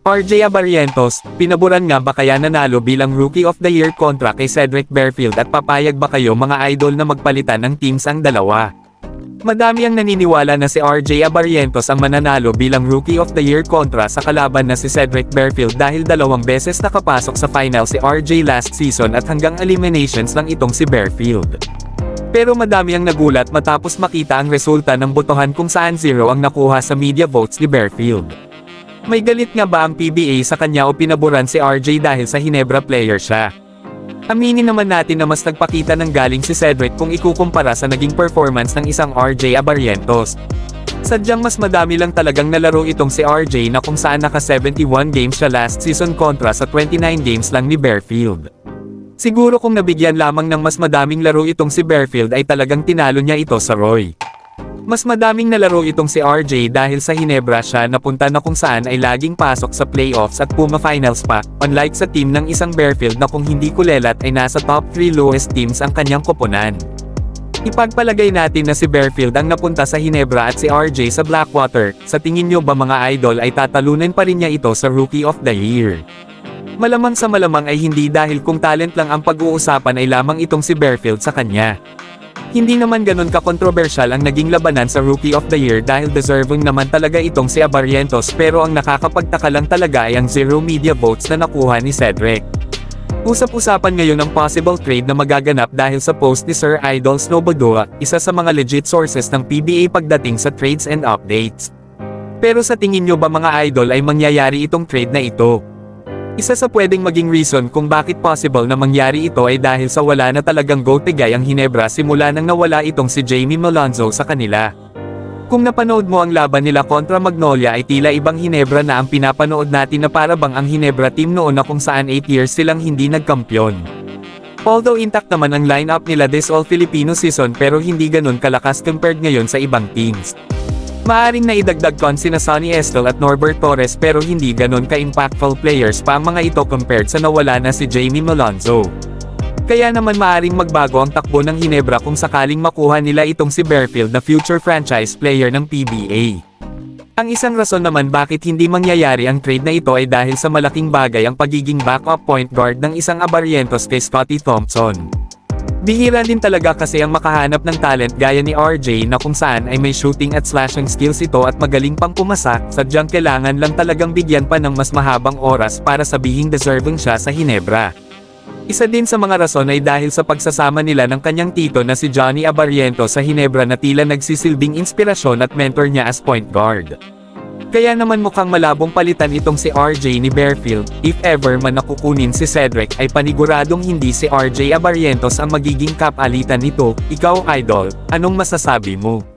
RJ Abarrientos, pinaboran nga ba kaya nanalo bilang Rookie of the Year kontra kay Cedric Bearfield at papayag ba kayo mga idol na magpalitan ng teams ang dalawa? Madami ang naniniwala na si RJ Abarrientos ang mananalo bilang Rookie of the Year kontra sa kalaban na si Cedric Bearfield dahil dalawang beses nakapasok sa final si RJ last season at hanggang eliminations lang itong si Bearfield. Pero madami ang nagulat matapos makita ang resulta ng botohan kung saan zero ang nakuha sa media votes ni Bearfield. May galit nga ba ang PBA sa kanya o pinaboran si RJ dahil sa Hinebra player siya? Aminin naman natin na mas nagpakita ng galing si Cedric kung ikukumpara sa naging performance ng isang RJ Abarrientos. Sadyang mas madami lang talagang nalaro itong si RJ na kung saan naka 71 games siya last season kontra sa 29 games lang ni Bearfield. Siguro kung nabigyan lamang ng mas madaming laro itong si Bearfield ay talagang tinalo niya ito sa Roy. Mas madaming nalaro itong si RJ dahil sa Hinebra siya napunta na kung saan ay laging pasok sa playoffs at Puma Finals pa, unlike sa team ng isang Bearfield na kung hindi kulelat ay nasa top 3 lowest teams ang kanyang koponan. Ipagpalagay natin na si Bearfield ang napunta sa Hinebra at si RJ sa Blackwater, sa tingin nyo ba mga idol ay tatalunan pa rin niya ito sa Rookie of the Year? Malamang sa malamang ay hindi dahil kung talent lang ang pag-uusapan ay lamang itong si Bearfield sa kanya. Hindi naman ganun ka-controversial ang naging labanan sa Rookie of the Year dahil deserving naman talaga itong si Abarrientos pero ang nakakapagtaka lang talaga ay ang zero media votes na nakuha ni Cedric. Usap-usapan ngayon ang possible trade na magaganap dahil sa post ni Sir Idol Snowbodoa, isa sa mga legit sources ng PBA pagdating sa trades and updates. Pero sa tingin nyo ba mga idol ay mangyayari itong trade na ito? Isa sa pwedeng maging reason kung bakit possible na mangyari ito ay dahil sa wala na talagang go tigay ang Hinebra simula nang nawala itong si Jamie Malonzo sa kanila. Kung napanood mo ang laban nila kontra Magnolia ay tila ibang Hinebra na ang pinapanood natin na para bang ang Hinebra team noon na kung saan 8 years silang hindi nagkampiyon. Although intact naman ang lineup nila this all-Filipino season pero hindi ganun kalakas compared ngayon sa ibang teams. Maaring naidagdag kon sina Sonny Estel at Norbert Torres pero hindi ganon ka-impactful players pa ang mga ito compared sa nawala na si Jamie Malonzo. Kaya naman maaring magbago ang takbo ng Hinebra kung sakaling makuha nila itong si Bearfield na future franchise player ng PBA. Ang isang rason naman bakit hindi mangyayari ang trade na ito ay dahil sa malaking bagay ang pagiging backup point guard ng isang Abarrientos kay Scotty Thompson. Bihira din talaga kasi ang makahanap ng talent gaya ni RJ na kung saan ay may shooting at slashing skills ito at magaling pang pumasa, sadyang kailangan lang talagang bigyan pa ng mas mahabang oras para sabihing deserving siya sa Hinebra. Isa din sa mga rason ay dahil sa pagsasama nila ng kanyang tito na si Johnny Abarriento sa Hinebra na tila nagsisilbing inspirasyon at mentor niya as point guard. Kaya naman mukhang malabong palitan itong si RJ ni Bearfield, if ever man nakukunin si Cedric ay paniguradong hindi si RJ Abarrientos ang magiging kapalitan nito, ikaw idol, anong masasabi mo?